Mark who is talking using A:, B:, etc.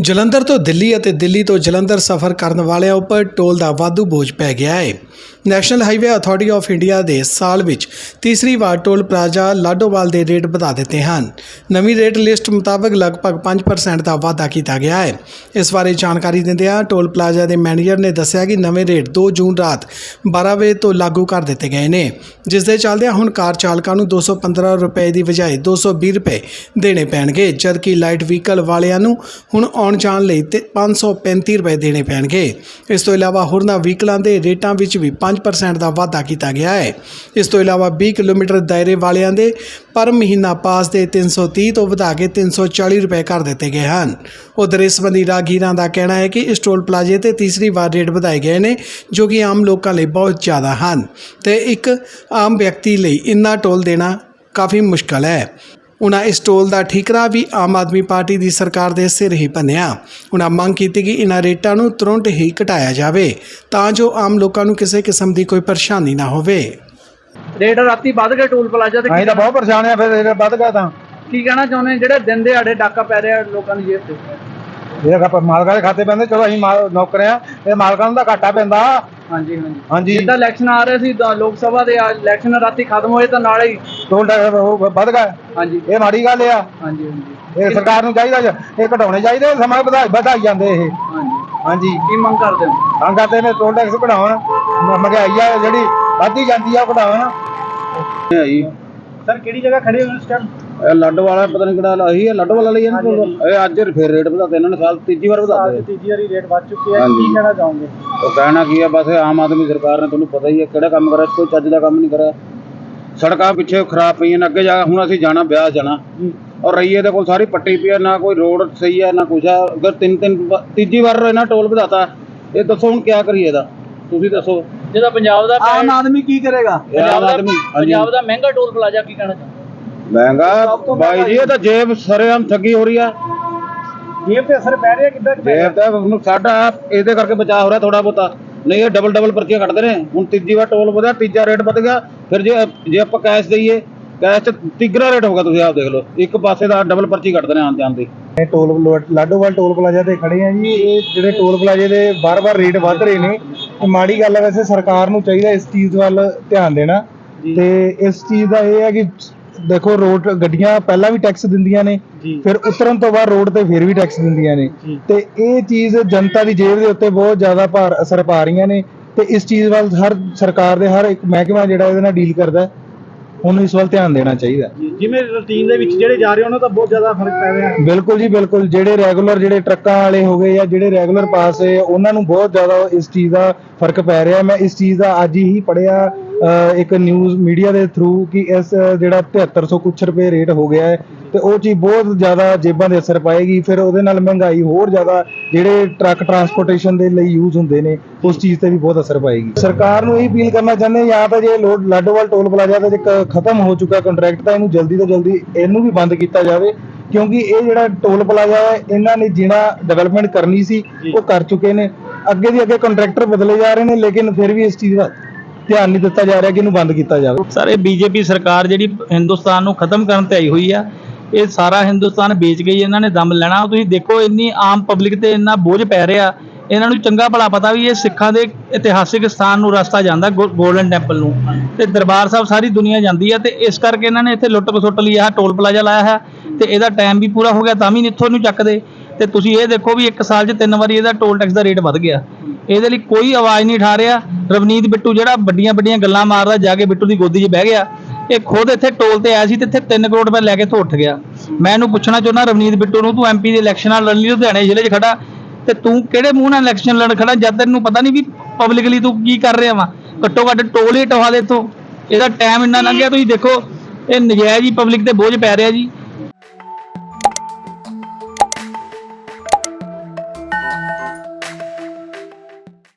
A: ਜਲੰਧਰ ਤੋਂ ਦਿੱਲੀ ਅਤੇ ਦਿੱਲੀ ਤੋਂ ਜਲੰਧਰ ਸਫ਼ਰ ਕਰਨ ਵਾਲਿਆਂ ਉੱਪਰ ਟੋਲ ਦਾ ਵਾਧੂ ਬੋਝ ਪੈ ਗਿਆ ਹੈ। National highway authority of India ਦੇ ਸਾਲ ਵਿੱਚ ਤੀਸਰੀ ਵਾਰ ਟੋਲ ਪਲਾਜ਼ਾ ਲਾਡੋਵਾਲ ਦੇ ਰੇਟ ਵਧਾ ਦਿੱਤੇ ਹਨ। ਨਵੀਂ ਰੇਟ ਲਿਸਟ ਮੁਤਾਬਕ ਲਗਭਗ 5% ਦਾ ਵਾਧਾ ਕੀਤਾ ਗਿਆ ਹੈ। ਇਸ ਬਾਰੇ ਜਾਣਕਾਰੀ ਦਿੰਦਿਆਂ ਟੋਲ ਪਲਾਜ਼ਾ ਦੇ ਮੈਨੇਜਰ ਨੇ ਦੱਸਿਆ ਕਿ ਨਵੇਂ ਰੇਟ 2 ਜੂਨ ਰਾਤ 12 ਵਜੇ ਤੋਂ ਲਾਗੂ ਕਰ ਦਿੱਤੇ ਗਏ ਨੇ, ਜਿਸ ਦੇ ਚੱਲਦਿਆਂ ਹੁਣ ਕਾਰ ਚਾਲਕਾਂ ਨੂੰ 215 ਰੁਪਏ ਦੀ ਬਜਾਏ 220 ਰੁਪਏ ਦੇਣੇ ਪੈਣਗੇ, ਜਦਕਿ ਲਾਈਟ ਵਹੀਕਲ ਵਾਲਿਆਂ ਨੂੰ ਹੁਣ ਆਉਣ ਜਾਣ ਲਈ 535 ਰੁਪਏ ਦੇਣੇ ਪੈਣਗੇ। ਇਸ ਤੋਂ ਇਲਾਵਾ ਹੋਰਨਾਂ ਵਹੀਕਲਾਂ ਦੇ ਰੇਟਾਂ ਵਿੱਚ ਵੀ 5% ਦਾ ਵਾਧਾ ਕੀਤਾ ਗਿਆ ਹੈ। ਇਸ ਤੋਂ ਇਲਾਵਾ 20 ਕਿਲੋਮੀਟਰ ਦਾਇਰੇ ਵਾਲਿਆਂ ਦੇ ਪਰ ਮਹੀਨਾ ਪਾਸ ਦੇ 330 ਤੋਂ ਵਧਾ ਕੇ 340 ਰੁਪਏ ਕਰ ਦਿੱਤੇ ਗਏ ਹਨ। ਉਧਰ ਇਸ ਸੰਬੰਧੀ ਰਾਗੀਰਾਂ ਦਾ ਕਹਿਣਾ ਹੈ ਕਿ ਇਸ ਟੋਲ ਪਲਾਜ਼ੇ ਤੇ ਤੀਸਰੀ ਵਾਰ ਰੇਟ ਵਧਾਏ ਗਏ ਨੇ, ਜੋ ਕਿ ਆਮ ਲੋਕਾਂ ਲਈ ਬਹੁਤ ਜ਼ਿਆਦਾ ਹਨ। ਤੇ ਇੱਕ ਆਮ ਵਿਅਕਤੀ ਲਈ ਇੰਨਾ ਟੋਲ ਦੇਣਾ ਕਾਫੀ ਮੁਸ਼ਕਲ ਹੈ। ਉਨ੍ਹਾਂ ਇਸ ਟੋਲ ਦਾ ਠੀਕਰਾ ਵੀ ਆਮ ਆਦਮੀ ਪਾਰਟੀ ਦੀ ਸਰਕਾਰ ਦੇ ਸਿਰ ਹੀ ਭੰਨਿਆ ਉਨ੍ਹਾਂ ਮੰਗ ਕੀਤੀ ਕਿ ਇਨ੍ਹਾਂ ਰੇਟਾਂ ਨੂੰ ਤੁਰੰਤ ਹੀ ਘਟਾਇਆ ਜਾਵੇ ਤਾਂ ਜੋ ਆਮ ਲੋਕਾਂ ਨੂੰ ਕਿਸੇ ਕਿਸਮ ਦੀ ਕੋਈ ਪਰੇਸ਼ਾਨੀ ਨਾ ਹੋਵੇ।
B: ਰੇਟ ਰਾਤੀ ਵੱਧ ਗਏ ਟੋਲ ਪਲਾਜ਼ਾ ਤੇ
C: ਅਸੀਂ ਤਾਂ ਬਹੁਤ ਪਰੇਸ਼ਾਨ ਆ ਫਿਰ ਵੱਧ ਗਿਆ ਤਾਂ।
B: ਕੀ ਕਹਿਣਾ ਚਾਹੁੰਦੇ ਜਿਹੜੇ ਦਿਨ ਦਿਹਾੜੇ ਡਾਕਾ ਪੈ ਰਿਹਾ ਲੋਕਾਂ ਦੀ ਜੇਬ ਤੇ?
C: ਇਹ ਆਪਾਂ ਮਾਲਕਾਂ ਦੇ ਖਾਤੇ ਪੈਂਦੇ ਚਲੋ ਅਸੀਂ ਮਾਲ- ਨੌਕਰ ਆ ਇਹ ਮਾਲਕਾਂ ਨੂੰ ਤਾਂ ਘਾਟਾ ਪੈਂਦਾ।
B: ਹਾਂਜੀ ਹਾਂਜੀ।
C: ਹਾਂਜੀ।
B: ਜਿੱਦਾਂ ਇਲੈਕਸ਼ਨ ਆ ਰਹੇ ਸੀ ਤਾਂ ਲੋਕ ਸਭਾ ਦੇ ਇਲੈਕਸ਼ਨ ਰਾਤੀ ਖਤਮ ਹੋਏ ਤਾਂ ਨਾਲੇ ਹੀ
C: ਟੋਲ ਟੈਕਸ ਉਹ ਵੱਧ ਗਿਆ।
B: ਹਾਂਜੀ।
C: ਇਹ ਮਾੜੀ ਗੱਲ ਆ।
B: ਹਾਂਜੀ ਹਾਂਜੀ।
C: ਇਹ ਸਰਕਾਰ ਨੂੰ ਚਾਹੀਦਾ ਜੀ, ਇਹ ਘਟਾਉਣੇ ਚਾਹੀਦੇ ਸਮਾਂ ਵਧਾਈ ਵਧਾਈ ਜਾਂਦੇ ਇਹ।
B: ਹਾਂਜੀ।
C: ਹਾਂਜੀ।
B: ਕੀ ਮੰਗ ਕਰਦੇ ਹੋ?
C: ਹਾਂ ਕਰਦੇ ਨੇ ਟੋਲ ਟੈਕਸ ਘਟਾਉਣ। ਮ- ਮਹਿੰਗਾਈ ਆ ਜਿਹੜੀ ਵੱਧਦੀ ਜਾਂਦੀ ਆ ਉਹ ਘਟਾਉਣ
B: ਸਰ ਕਿਹੜੀ ਜਗ੍ਹਾ ਖੜੇ ਹੋ ਇਸ ਟਾਈਮ
D: ਇਹ ਲੱਡ ਵਾਲਾ ਪਤਾ ਨਹੀਂ ਕਿਹੜਾ ਲਾਹੀ ਹੈ ਲੱਡ ਵਾਲਾ ਲਈ ਇਹਨਾਂ ਕੋਲ। ਇਹ ਅੱਜ ਫਿਰ ਰੇਟ ਵਧਾਤੇ ਇਹਨਾਂ ਨੇ ਸਾਲ ਤੀਜੀ ਵਾਰ ਵਧਾਤੇ
B: ਤੀਜੀ ਵਾਰੀ ਰੇਟ ਵੱਧ ਚੁੱਕੀ
D: ਹੈ। ਕੀ
B: ਕਹਿਣਾ ਚਾਹੋਗੇ?
D: ਉਹ ਕਹਿਣਾ ਕੀ ਹੈ ਬਸ ਆਮ ਆਦਮੀ ਸਰਕਾਰ ਨੇ ਤੁਹਾਨੂੰ ਪਤਾ ਹੀ ਹੈ ਕਿਹੜਾ ਕੰਮ ਕਰਿਆ ਕੋਈ ਚੱਜ ਦਾ ਕੰਮ ਨਹੀਂ ਕਰਿਆ। ਸੜਕਾਂ ਪਿੱਛੇ ਖਰਾਬ ਪਈਆਂ ਨੇ ਅੱਗੇ ਜਾ ਹੁਣ ਅਸੀਂ ਜਾਣਾ ਵਿਆਹ ਜਾਣਾ। ਔਰ ਰਈਏ ਦੇ ਕੋਲ ਸਾਰੀ ਪੱਟੀ ਪਈ ਹੈ ਨਾ ਕੋਈ ਰੋਡ ਸਹੀ ਹੈ ਨਾ ਕੁਛ ਹੈ। ਅਗਰ ਤਿੰਨ ਤਿੰਨ ਤੀਜੀ ਵਾਰ ਇਹਨਾਂ ਟੋਲ ਵਧਾਤਾ ਇਹ ਦੱਸੋ ਹੁਣ ਕੀ ਕਰੀਏ ਇਹਦਾ? ਤੁਸੀਂ ਦੱਸੋ।
B: ਜਿਹਦਾ ਪੰਜਾਬ ਦਾ ਆਮ ਆਦਮੀ ਕੀ ਕਰੇਗਾ?
D: ਆਦਮੀ ਹਾਂਜੀ।
B: ਪੰਜਾਬ ਦਾ ਮਹਿੰਗਾ ਟੋਲ ਪਲਾਜ਼ਾ ਕੀ ਕਹਿਣਾ ਚਾਹੁੰਦੇ
D: ਮਹਿੰਗਾ? ਬਾਈ ਜੀ ਇਹ ਤਾਂ ਜੇਬ ਸਰੇਆਮ ਠੱਗੀ ਹੋ ਰਹੀ ਆ।
B: ਜੇਬ ਤੇ ਅਸਰ ਪੈ ਰਿਹਾ ਕਿੱਦਾਂ
D: ਜੇਬ ਦਾ ਹੁਣ ਸਾਡਾ ਇਹਦੇ ਕਰਕੇ ਬਚਾਅ ਹੋ ਰਿਹਾ ਥੋੜਾ ਬਹੁਤਾ। ਨਹੀਂ ਇਹ ਡਬਲ ਡਬਲ ਪਰਚੀਆਂ ਕੱਟਦੇ ਨੇ। ਹੁਣ ਤੀਜੀ ਵਾਰ ਟੋਲ ਵਧਿਆ ਤੀਜਾ ਰੇਟ ਵਧ ਗਿਆ। ਫਿਰ ਜੇ ਜੇ ਆਪਾਂ ਕੈਸ਼ ਦਈਏ ਕੈਸ਼ ਤੇ ਤਿੱਗਰਾ ਰੇਟ ਹੋਗਾ ਤੁਸੀਂ ਆਪ ਦੇਖ ਲਓ। ਇੱਕ ਪਾਸੇ ਦਾ ਡਬਲ ਪਰਚੀ ਕੱਟਦੇ ਨੇ ਆਉਣ ਜਾਣ ਦੀ।
C: ਇਹ ਟੋਲ ਪਲਾ- ਲਾਡੋਵਾਲ ਟੋਲ ਪਲਾਜ਼ਾ ਤੇ ਖੜੇ ਆ ਜੀ। ਇਹ ਜਿਹੜੇ ਟੋਲ ਪਲਾਜ਼ੇ ਦੇ ਬਾਰ-ਬਾਰ ਰੇਟ ਵੱਧ ਰਹੇ ਨੇ। ਇਹ ਮਾੜੀ ਗੱਲ ਹੈ ਵੈਸੇ ਸਰਕਾਰ ਨੂੰ ਚਾਹੀਦਾ ਇਸ ਚੀਜ਼ ਵੱਲ ਧਿਆਨ ਦੇਣਾ। ਤੇ ਇਸ ਚੀਜ਼ ਦਾ ਇਹ ਹੈ ਕਿ ਦੇਖੋ ਰੋਡ ਗੱਡੀਆਂ ਪਹਿਲਾਂ ਵੀ ਟੈਕਸ ਦਿੰਦੀਆਂ ਨੇ ਫਿਰ ਉਤਰਨ ਤੋਂ ਬਾਅਦ ਰੋਡ ਤੇ ਫਿਰ ਵੀ ਟੈਕਸ ਦਿੰਦੀਆਂ ਨੇ। ਤੇ ਇਹ ਚੀਜ਼ ਜਨਤਾ ਦੀ ਜੇਬ ਦੇ ਉੱਤੇ ਬਹੁਤ ਜ਼ਿਆਦਾ ਭਾਰ ਅਸਰ ਪਾ ਰਹੀਆਂ ਨੇ। ਤੇ ਇਸ ਚੀਜ਼ ਵੱਲ ਹਰ ਸਰਕਾਰ ਦੇ ਹਰ ਇੱਕ ਮਹਿਕਮਾ ਜਿਹੜਾ ਇਹਦੇ ਨਾਲ ਡੀਲ ਕਰਦਾ ਉਹਨੂੰ ਇਸ ਵੱਲ ਧਿਆਨ ਦੇਣਾ ਚਾਹੀਦਾ
B: ਜਿਵੇਂ ਰੂਟੀਨ ਦੇ ਵਿੱਚ ਜਿਹੜੇ ਜਾ ਰਹੇ ਉਹਨਾਂ ਦਾ ਬਹੁਤ ਜ਼ਿਆਦਾ ਫ਼ਰਕ ਪੈ ਰਿਹਾ
C: ਬਿਲਕੁਲ ਜੀ ਬਿਲਕੁਲ। ਜਿਹੜੇ ਰੈਗੂਲਰ ਜਿਹੜੇ ਟਰੱਕਾਂ ਵਾਲੇ ਹੋ ਗਏ ਜਾਂ ਜਿਹੜੇ ਰੈਗੂਲਰ ਪਾਸ ਹੈ ਉਹਨਾਂ ਨੂੰ ਬਹੁਤ ਜ਼ਿਆਦਾ ਇਸ ਚੀਜ਼ ਦਾ ਫ਼ਰਕ ਪੈ ਰਿਹਾ ਮੈਂ ਇਸ ਚੀਜ਼ ਦਾ ਅੱਜ ਹੀ ਪੜਿਆ ਇੱਕ ਨਿਊਜ਼ ਮੀਡੀਆ ਦੇ ਥਰੂ ਕਿ ਇਸ ਜਿਹੜਾ 7300 ਕੁਛ ਰੁਪਏ ਰੇਟ ਹੋ ਗਿਆ ਹੈ ਤੇ ਉਹ ਚੀਜ਼ ਬਹੁਤ ਜ਼ਿਆਦਾ ਜੇਬਾਂ ਦੇ ਅਸਰ ਪਾਏਗੀ ਫਿਰ ਉਹਦੇ ਨਾਲ ਮਹਿੰਗਾਈ ਹੋਰ ਜ਼ਿਆਦਾ ਜਿਹੜੇ ਟਰੱਕ ਟਰਾਂਸਪੋਰਟੇਸ਼ਨ ਦੇ ਲਈ ਯੂਜ਼ ਹੁੰਦੇ ਨੇ ਉਸ ਚੀਜ਼ ਤੇ ਵੀ ਬਹੁਤ ਅਸਰ ਪਾਏਗੀ। ਸਰਕਾਰ ਨੂੰ ਇਹ ਅਪੀਲ ਕਰਨਾ ਚਾਹੁੰਦੇ ਜਾਂ ਤਾਂ ਜੇ ਲੋਡ ਲਾਡੋਵਾਲ ਟੋਲ ਪਲਾਜ਼ਾ ਦਾ ਜੇ ਖਤਮ ਹੋ ਚੁੱਕਾ ਕੰਟਰੈਕਟ ਤਾਂ ਇਹਨੂੰ ਜਲਦੀ ਤੋਂ ਜਲਦੀ ਇਹਨੂੰ ਵੀ ਬੰਦ ਕੀਤਾ ਜਾਵੇ ਕਿਉਂਕਿ ਇਹ ਜਿਹੜਾ ਟੋਲ ਪਲਾਜ਼ਾ ਹੈ ਇਹਨਾਂ ਨੇ ਜਿਹੜਾ ਡਿਵੈਲਪਮੈਂਟ ਕਰਨੀ ਸੀ ਉਹ ਕਰ ਚੁੱਕੇ ਨੇ। ਅੱਗੇ ਦੀ ਅੱਗੇ ਕੰਟਰੈਕਟਰ ਬਦਲੇ ਜਾ ਰਹੇ ਨੇ ਲੇਕਿਨ ਫਿਰ ਵੀ ਇਸ ਚੀਜ਼ ਦਾ ਧਿਆਨ ਨਹੀਂ ਦਿੱਤਾ ਜਾ ਰਿਹਾ ਕਿ ਇਹਨੂੰ ਬੰਦ ਕੀਤਾ ਜਾਵੇ।
E: ਸਰ ਇਹ ਬੀਜੇਪੀ ਸਰਕਾਰ ਜਿਹੜੀ ਹਿੰਦੁਸਤਾਨ ਨੂੰ ਖਤਮ ਕਰਨ ਤੇ ਆਈ ਹੋਈ ਆ, ਇਹ ਸਾਰਾ ਹਿੰਦੁਸਤਾਨ ਵੇਚ ਗਈ, ਇਹਨਾਂ ਨੇ ਦਮ ਲੈਣਾ। ਤੁਸੀਂ ਦੇਖੋ, ਇੰਨੀ ਆਮ ਪਬਲਿਕ ਤੇ ਇੰਨਾ ਬੋਝ ਪੈ ਰਿਹਾ, ਇਹਨਾਂ ਨੂੰ ਚੰਗਾ ਭਲਾ ਪਤਾ ਵੀ ਇਹ ਸਿੱਖਾਂ ਦੇ ਇਤਿਹਾਸਿਕ ਸਥਾਨ ਨੂੰ ਰਸਤਾ ਜਾਂਦਾ ਗੋਲਡਨ ਟੈਂਪਲ ਨੂੰ। ਤੇ ਦਰਬਾਰ ਸਾਹਿਬ ਸਾਰੀ ਦੁਨੀਆ ਜਾਂਦੀ ਹੈ ਤੇ ਇਸ ਕਰਕੇ ਇਹਨਾਂ ਨੇ ਇੱਥੇ ਲੁੱਟ ਖਸੁੱਟ ਲਈ ਆਹ ਟੋਲ ਪਲਾਜ਼ਾ ਲਾਇਆ ਹੈ ਤੇ ਇਹਦਾ ਟਾਈਮ ਵੀ ਪੂਰਾ ਹੋ ਗਿਆ, ਤਾਂ ਵੀ ਨਹੀਂ ਇੱਥੋਂ ਨੂੰ ਚੱਕਦੇ। ਤੇ ਤੁਸੀਂ ਇਹ ਦੇਖੋ ਵੀ ਇੱਕ ਸਾਲ 'ਚ ਤਿੰਨ ਵਾਰੀ ਇਹਦਾ ਟੋਲ ਟੈਕਸ ਦਾ ਰੇਟ ਵੱਧ ਗਿਆ। ਇਹਦੇ ਲਈ ਕੋਈ ਆਵਾਜ਼ ਨਹੀਂ ਉਠਾ ਰਿਹਾ। ਰਵਨੀਤ ਬਿੱਟੂ ਜਿਹੜਾ ਵੱਡੀਆਂ ਵੱਡੀਆਂ ਗੱਲਾਂ ਮਾਰਦਾ, ਜਾ ਕੇ ਬਿੱਟੂ ਦੀ ਗੋਦੀ 'ਚ ਬਹਿ ਗਿਆ। ਇਹ ਖੁਦ ਇੱਥੇ ਟੋਲ ਤੇ ਆਇਆ ਸੀ ਤੇ ਇੱਥੇ 3 ਕਰੋੜ ਰੁਪਏ ਲੈ ਕੇ ਇੱਥੋਂ ਉੱਠ ਗਿਆ। ਮੈਂ ਇਹਨੂੰ ਪੁੱਛਣਾ ਚਾਹੁੰਦਾ, ਰਵਨੀਤ ਬਿੱਟੂ ਨੂੰ ਤੂੰ ਐਮਪੀ ਦੇ ਇਲੈਕਸ਼ਨ ਨਾਲ ਲੜਨ ਲਈ ਲੁਧਿਆਣੇ ਜ਼ਿਲ੍ਹੇ 'ਚ ਖੜਾ ਤੇ ਤੂੰ ਕਿਹੜੇ ਮੂੰਹ ਨਾਲ ਇਲੈਕਸ਼ਨ ਲੜ ਖੜਾ ਜਦ ਤੈਨੂੰ ਪਤਾ ਨਹੀਂ ਵੀ ਪਬਲਿਕਲੀ ਤੂੰ ਕੀ ਕਰ ਰਿਹਾ ਵਾ। ਘੱਟੋ ਘੱਟ ਟੋਲ ਹੀ ਟਵਾ ਦੇ ਇੱਥੋਂ। ਇਹਦਾ ਟਾਈਮ ਇੰਨਾ ਲੰਘ ਗਿਆ, ਤੁਸੀਂ ਦੇਖੋ, ਇਹ ਨਜਾਇਜ਼ ਹੀ ਪਬਲਿਕ ਤੇ ਬੋਝ ਪੈ ਰਿਹਾ ਜੀ।